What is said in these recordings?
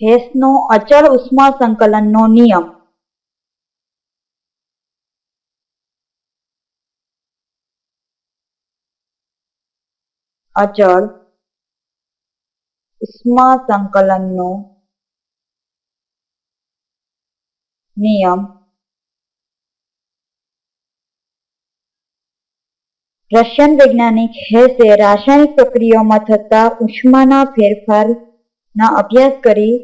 હેસનો અચળ ઉષ્મા સંકલનનો નિયમ. અચળ ઉષ્મા સંકલનનો નિયમ. રશિયન વૈજ્ઞાનિક હેસે રાસાયણિક પ્રક્રિયાઓમાં થતા ઉષ્માના ફેરફારના અભ્યાસ કરી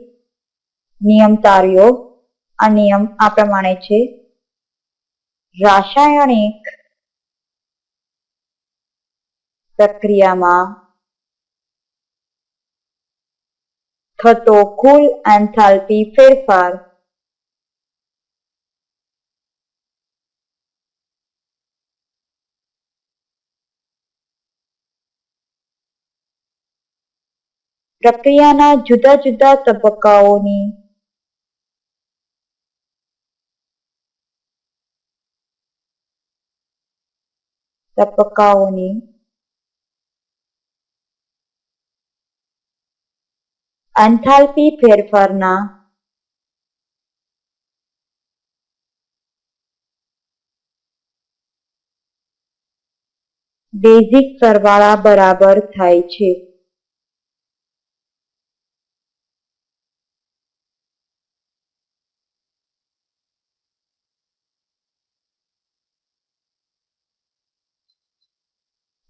નિયમ તાર્યો આ નિયમ આ પ્રમાણે છે. રાસાયણિક પ્રક્રિયામાં થતો કુલ એન્થાલ્પી ફેરફાર પ્રક્રિયાના જુદા જુદા તબક્કાઓની તબક્કાઓની એન્થાલ્પી ફેરફારના બેઝિક સરવાળા બરાબર થાય છે.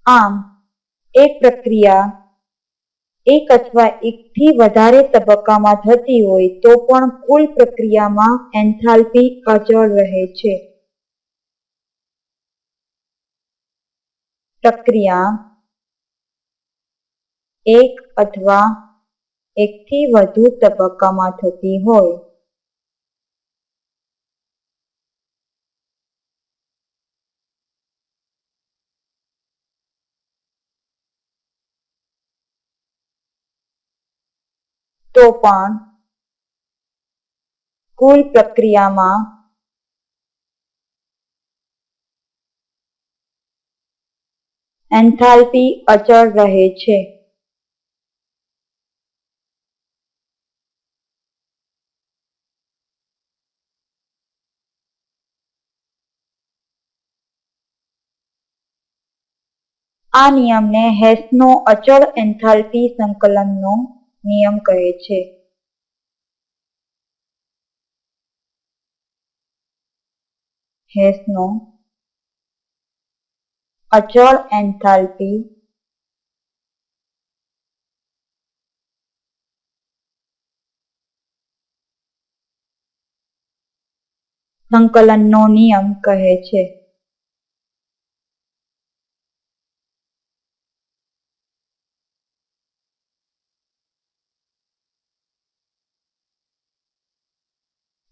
આમ, એક પ્રક્રિયા, એક અથવા એકથી વધારે તબક્કામાં થતી હોય તો પણ કુલ પ્રક્રિયામાં એન્થાલ્પી અચળ રહે છે. પ્રક્રિયા, એક અથવા એકથી વધુ તબક્કામાં થતી હોય. તો પણ કુલ પ્રક્રિયામાં એન્થાલ્પી અચળ રહે છે. આ નિયમને હેસનો અચળ એન્થાલ્પી સંકલનનો નિયમ કહે છે. હેસનો અચળ એન્થાલ્પી સંકલનનો નિયમ કહે છે.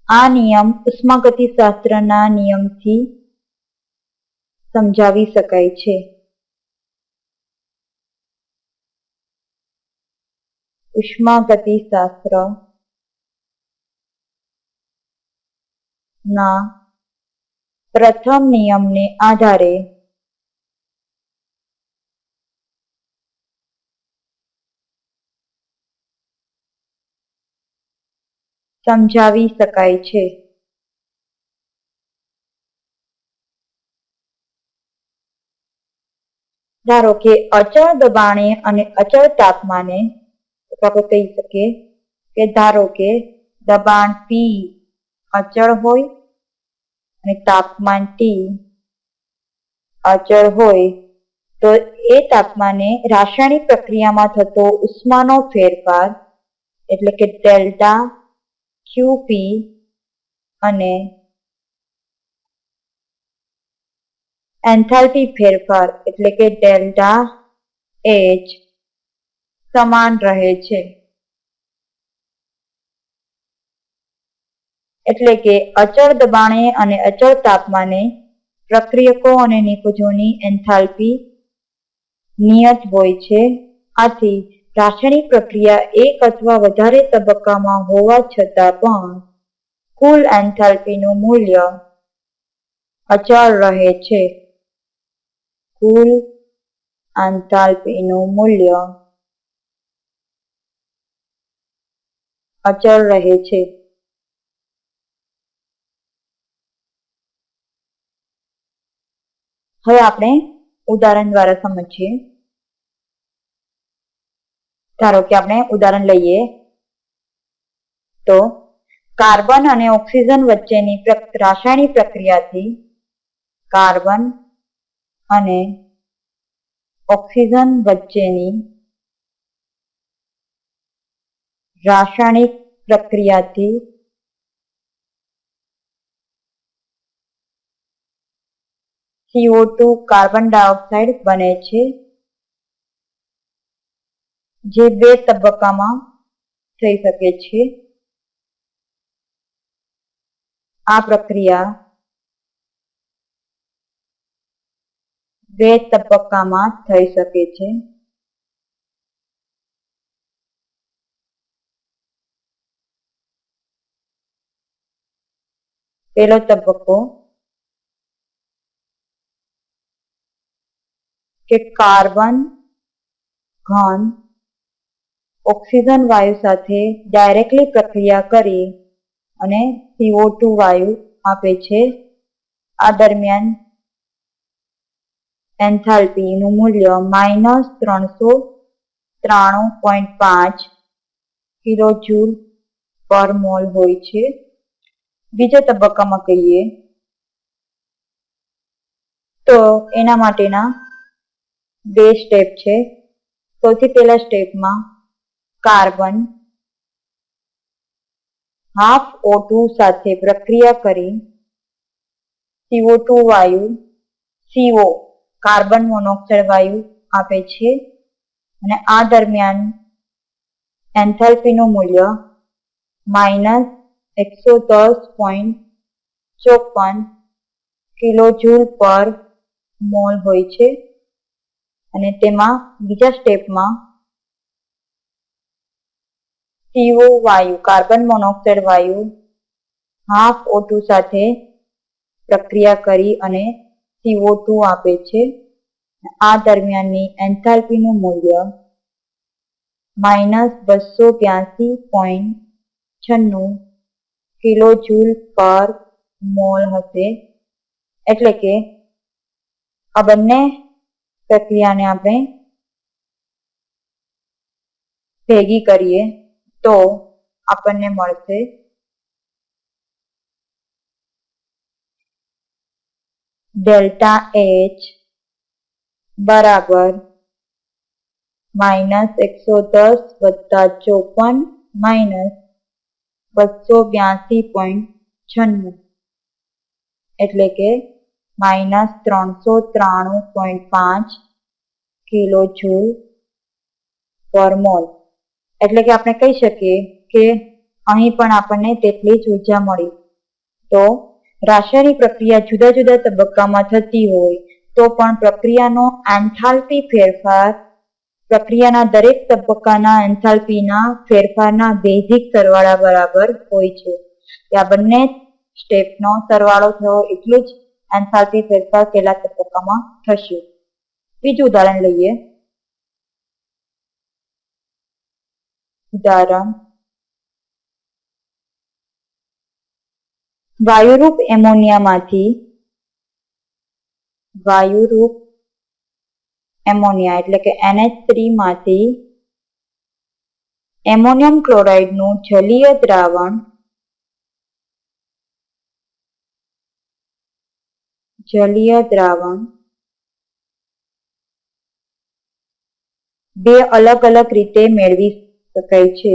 આ નિયમ ઉષ્માગતિશાસ્ત્રના નિયમથી સમજાવી શકાય છે. ઉષ્માગતિશાસ્ત્ર ના પ્રથમ નિયમને આધારે સમજાવી શકાય છે. ધારો કે અચળ દબાણે અને અચળ તાપમાને કહી શકીએ કે ધારો કે દબાણ પી અચળ હોય અને તાપમાન ટી અચળ હોય, તો એ તાપમાને રાસાયણિક પ્રક્રિયામાં થતો ઉષ્માનો ફેરફાર, એટલે કે ડેલ્ટા ક્યુપી અને એન્થાલ્પી ફેરફાર એટલે કે ડેલ્ટા એચ સમાન રહે છે. એટલે કે અચળ દબાણે અને અચળ તાપમાને પ્રક્રિયકો અને નિકુંજોની એન્થાલ્પી નિયત હોય છે. આથી રાસાયણિક પ્રક્રિયા એક અથવા વધારે તબક્કામાં હોવા છતાં પણ કુલ એન્થાલ્પીનું મૂલ્ય અચળ રહે છે. કુલ એન્થાલ્પીનું મૂલ્ય અચળ રહે છે. હવે આપણે ઉદાહરણ દ્વારા સમજીએ. ધારો કે આપણે ઉદાહરણ લઈએ, તો કાર્બન અને ઓક્સિજન વચ્ચેની રાસાયણિક પ્રક્રિયાથી કાર્બન અને ઓક્સિજન વચ્ચેની રાસાયણિક પ્રક્રિયાથી સીઓ કાર્બન ડાયોક્સાઇડ બને છે. જે બે તબક્કામાં થઈ શકે છે. આ પ્રક્રિયા બે તબક્કામાં થઈ શકે છે. પેલો તબક્કો કે કાર્બન ઘન ઓક્સિજન વાયુ સાથે ડાયરેક્ટલી પ્રક્રિયા કરી અને સીઓ ટુ વાયુ આપે છે. આ દરમિયાન એન્થાલ્પીનું મૂલ્ય માઇનસ ત્રણસો ત્રાણું પોઈન્ટ પાંચ કિલો જૂલ પર મોલ હોય છે. બીજા તબક્કામાં કહીએ તો એના માટેના બે સ્ટેપ છે. સૌથી પહેલા સ્ટેપમાં કાર્બન હાફ ઓ ટુ સાથે પ્રક્રિયા કરી સીઓ ટુ વાયુ સીઓ કાર્બન મોનોક્સાઇડ વાયુ આપે છે અને આ દરમિયાન એન્થાલ્પીનું મૂલ્ય માઇનસ એકસો દસ પોઈન્ટ ચોપન કિલો જૂલ પર મોલ હોય છે અને તેમાં બીજા સ્ટેપમાં સીઓ વાયુ, કાર્બન મોનોક્સાઇડ, વાયુ, હાફ ઓટુ સાથે પ્રક્રિયા કરી અને સીઓ આપે છે. આ દરમિયાનની એન્થાલ્પીનું મૂલ્ય માઇનસ બસો બ્યાસી પોઈન્ટ છન્નું કિલો જૂલ પર મોલ હશે. એટલે કે આ બંને પ્રક્રિયાને આપણે ભેગી કરીએ. તો આપણને મળશે. ડેલ્ટા એચ બરાબર માઇનસ એકસો દસ વત્તા ચોપન માઇનસ બસો બ્યાસી પોઈન્ટ છન્નું. એટલે કે માઇનસ ત્રણસો ત્રાણું પોઈન્ટ પાંચ કિલો જૂલ પર મોલ. એટલે કે આપણે કહી શકીએ કે અહીં પણ આપણને તેટલી જ ઊર્જા મળી. તો રાસાયણિક પ્રક્રિયા જુદા જુદા તબક્કામાં થતી હોય તો પણ પ્રક્રિયાનો એન્થાલ્પી ફેરફાર, પ્રક્રિયાના દરેક તબક્કાના એન્થાલ્પીના ફેરફારના બેઝિક સરવાળા બરાબર હોય છે. ત્યાં બંને સ્ટેપનો સરવાળો થયો એટલું જ એન્થાલ્પી ફેરફાર પહેલા તબક્કામાં થશે. બીજું ઉદાહરણ લઈએ. ઉદાહરણ. વાયુરૂપ એમોનિયામાંથી, વાયુરૂપ એમોનિયા એટલે કે એનએચ થ્રીમાંથી એમોનિયમ ક્લોરાઇડનું જલીય દ્રાવણ જલીય દ્રાવણ બે અલગ અલગ રીતે મેળવી શકાય છે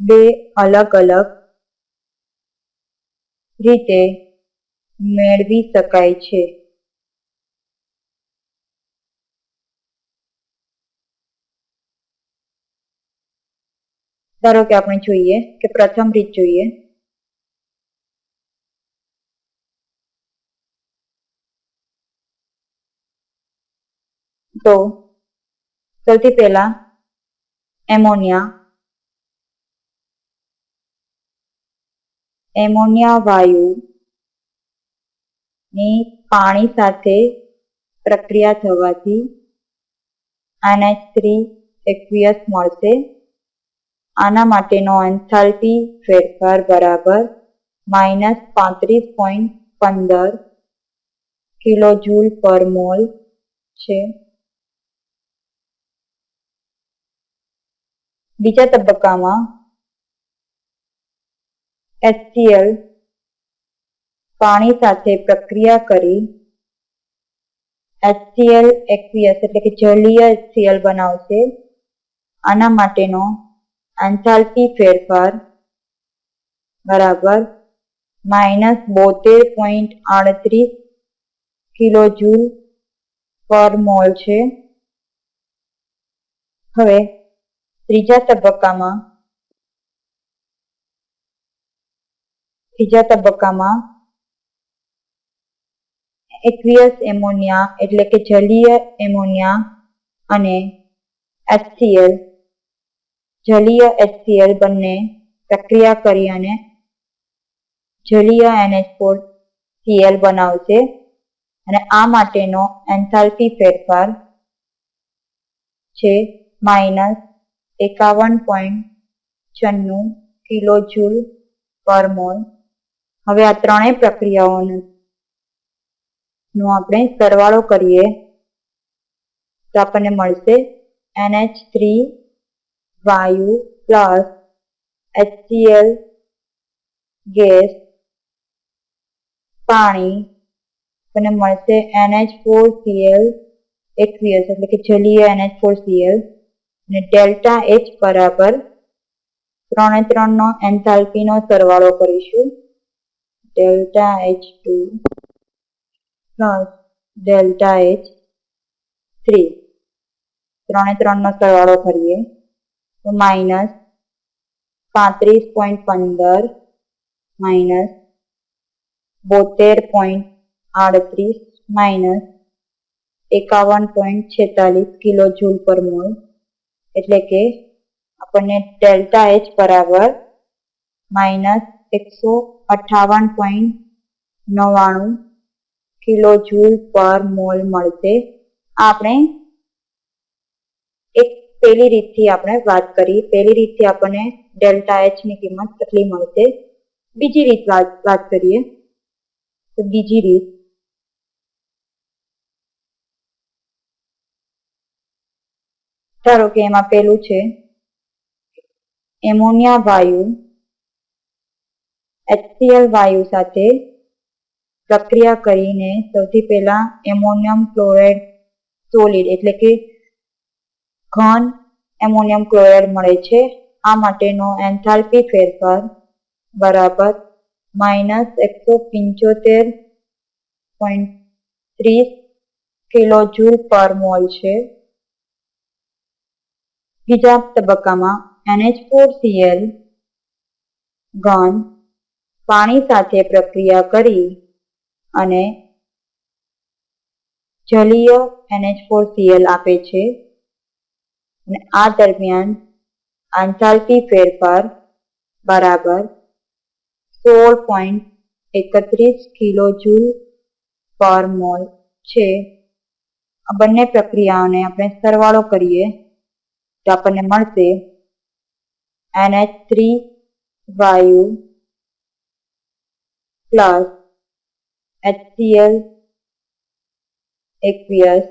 બે અલગ અલગ રીતે મેળવી શકાય છે। ધારો કે આપણે જોઈએ કે પ્રથમ રીત જોઈએ. તો સૌથી પહેલા એમોનિયા. એમોનિયા વાયુ ની પાણી સાથે પ્રક્રિયા થવાથી એનએચ થ્રી એક્વિયસ મળશે. આના માટેનો એન્થાલ્પી ફેરફાર બરાબર માઇનસ પાંત્રીસ પોઈન્ટ પંદર કિલો જૂલ પર મોલ છે. બીજા તબક્કામાં HCl પાણી સાથે પ્રક્રિયા કરી HCl એક્વિયસ એટલે કે જલીય એચસીએલ બનાવશે. આના માટેનો એન્થાલ્પી ફેરફાર બરાબર માઇનસ બોતેર પોઈન્ટ આડત્રીસ કિલો જૂલ પર મોલ છે. હવે ત્રીજા તબક્કામાં ત્રીજા તબક્કામાં એક્વિયસ એમોનિયા એટલે કે જલીય એમોનિયા અને એચસીએલ જલીય એચસીએલ બંને પ્રક્રિયા કરી અને જલીય NH4 સીએલ બનાવશે અને આ માટેનો એન્થાલ્પી ફેરફાર છે માઇનસ એકાવન પોઈન્ટ છન્નું કિલો જૂલ પર મોલ. હવે આ ત્રણેય પ્રક્રિયાઓનો આપણે સરવાળો કરીએ તો આપણને મળશે એનએચ થ્રી વાયુ પ્લસ એચસીએલ ગેસ પાણી. આપણને મળશે એનએચ ફોર સીએલ એકવીએસ એટલે કે જલીય એનએચ ફોર સીએલ અને ડેલ્ટા એચ બરાબર ત્રણે ત્રણનો એન્થાલ્પીનો સરવાળો કરીશું. Delta H two plus delta H three. ત્રણે ત્રણનો સરવાળો કરીએ તો માઇનસ પાંત્રીસ પોઈન્ટ પંદર માઇનસ બોતેર પોઈન્ટ આડત્રીસ માઇનસ એકાવન પોઈન્ટ છેતાલીસ કિલો જૂલ પર મોલ. એટલે કે આપણને ડેલ્ટા એચ બરાબર માઇનસ એકસો અઠાવન પોઈન્ટ નવ્વાણું કિલો જૂલ પર મોલ મળશે. આપણે એક પહેલી રીતથી આપણે વાત કરી. પહેલી રીતથી આપણને ડેલ્ટા એચની કિંમત કેટલી મળશે? બીજી રીત વાત કરીએ. તો બીજી રીત ધારો કે એમાં પેલું છે, એમોનિયા વાયુ, એચસીએલ વાયુ સાથે પ્રક્રિયા કરીને સૌથી પહેલા એમોનિયમ ક્લોરાઇડ સોલિડ એટલે કે ઘન એમોનિયમ ક્લોરાઇડ મળે છે. આ માટેનો એન્થાલ્પી ફેરફાર બરાબર માઇનસ એકસો પંચોતેર પોઈન્ટ ત્રીસ કિલો જૂલ પર મોલ છે. બીજા તબક્કામાં એનએચ ફોર સીએલ ઘન પાણી સાથે પ્રક્રિયા કરી અને જલીય એનએચ ફોર સીએલ આપે છે. અને આ દરમિયાન આંથાલ્પી ફેરફાર બરાબર સોળ પોઈન્ટ એકત્રીસ કિલો જૂલ પર મોલ છે. આ બંને પ્રક્રિયાઓને આપણે સરવાળો કરીએ. તો આપણને મળશે એનએચ થ્રી વાયુ પ્લસ HCl એકવીસ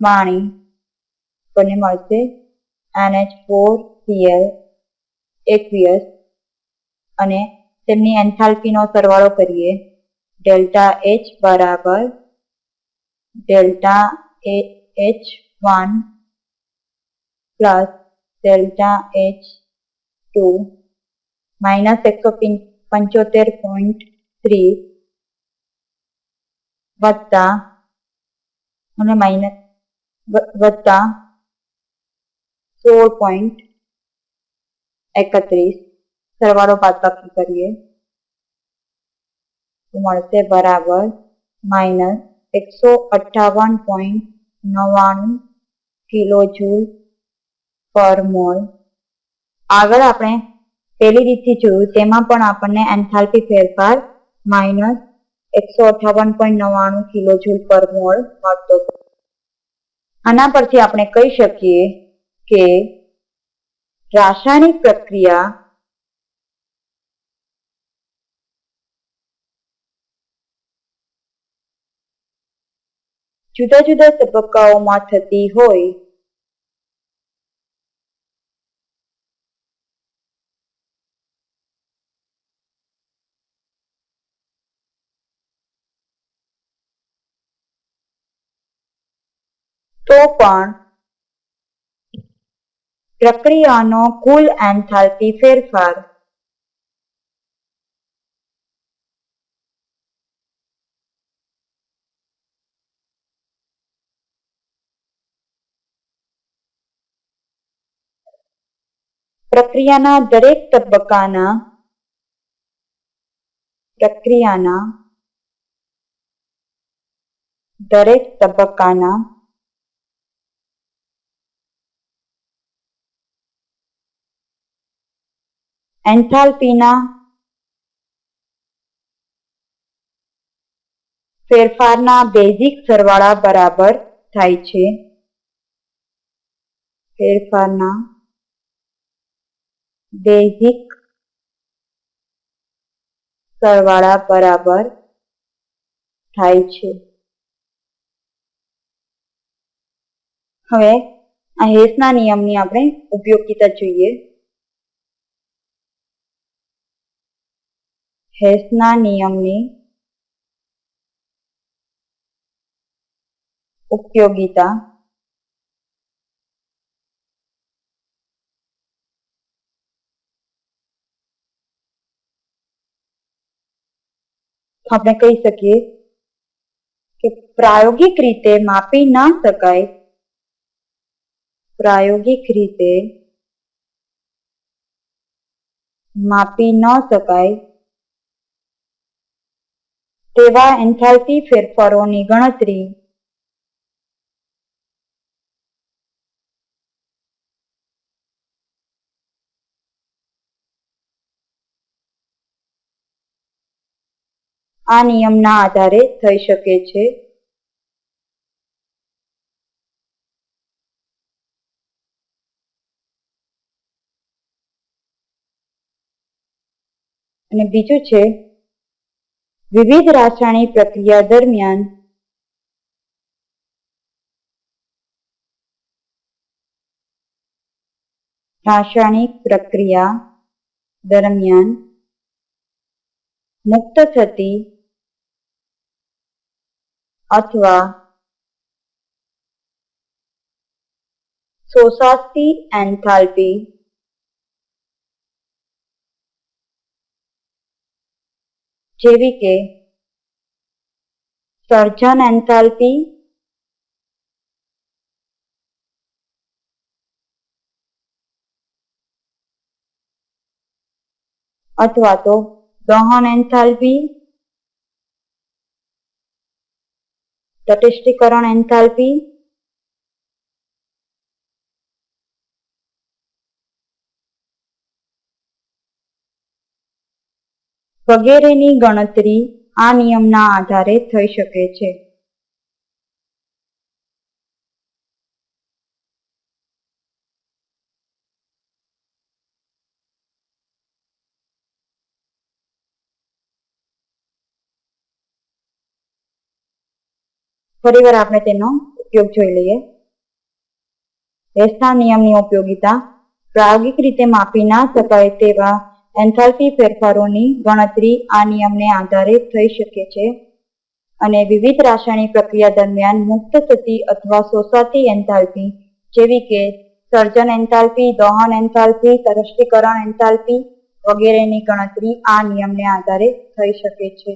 પાણી આપણને મળશે એનએચ ફોર સીએલ એકવીસ અને તેમની એન્થાલ્પીનો સરવાળો કરીએ ડેલ્ટા એચ બરાબર delta H one plus delta H two minus એકસો પંચોતેર પોઈન્ટ ત્રીસ વત્તા અને માઇનસ વત્તા સોળ પોઈન્ટ એકત્રીસ સરવાળો બાદબાકી કરીએ તો મળશે બરાબર માઇનસ એકસો અઠ્ઠાવન પોઈન્ટ નવ્વાણું કિલો જૂલ પર મોલ આગળ આપણે પહેલી રીતથી જોયું, તેમાં પણ આપણને એન્થાલ્પી ફેરફાર માઇનસ એકસો અઠાવન પોઈન્ટ નવ્વાણું કિલો જૂલ પર મોલ મળતો આના પરથી આપણે કહી શકીએ કે રાસાયણિક પ્રક્રિયા જુદા જુદા તબક્કાઓમાં થતી હોય પણ પ્રક્રિયાનો કુલ એન્થાલ્પી ફેરફાર પ્રક્રિયાના દરેક તબક્કાના પ્રક્રિયાના દરેક તબક્કાના એન્થાલ્પીના ફેરફારના બેઝિક સરવાળા બરાબર થાય છે. ફેરફારના બેઝિક સરવાળા બરાબર થાય છે. હવે આ હેસના નિયમની આપણે ઉપયોગિતા જોઈએ. હેસના નિયમની ઉપયોગિતા આપણે કહી શકીએ કે પ્રાયોગિક રીતે માપી ના શકાય પ્રાયોગિક રીતે માપી ન શકાય તેવા એન્થાલ્પી ફેરફારોની ગણતરી. આ નિયમના આધારે થઈ શકે છે. અને બીજું છે વિવિધ રાસાયણિક પ્રક્રિયા દરમિયાન રાસાયણિક પ્રક્રિયા દરમિયાન મુક્ત થતી અથવા શોષાતી એન્થાલ્પી જેવી કે સર્જન એન્થાલ્પી અથવા તો દહન એન્થાલ્પી તટસ્થીકરણ એન્થાલ્પી વગેરેની ગણતરી આ નિયમના આધારે થઈ શકે છે. ફરીવાર આપણે તેનો ઉપયોગ જોઈ લઈએ. હેસના નિયમની ઉપયોગિતા પ્રાયોગિક રીતે માપી ના શકાય તેવા એન્થાલ્પી ફેરફારોની ગણતરી આ નિયમને આધારે થઈ શકે છે અને વિવિધ રાસાયણિક પ્રક્રિયા દરમિયાન મુક્ત થતી અથવા શોષાતી એન્થાલ્પી જેવી કે સર્જન એન્થાલ્પી, દહન એન્થાલ્પી તરષ્ટીકરણ એન્થાલ્પી વગેરેની ગણતરી આ નિયમને આધારે થઈ શકે છે.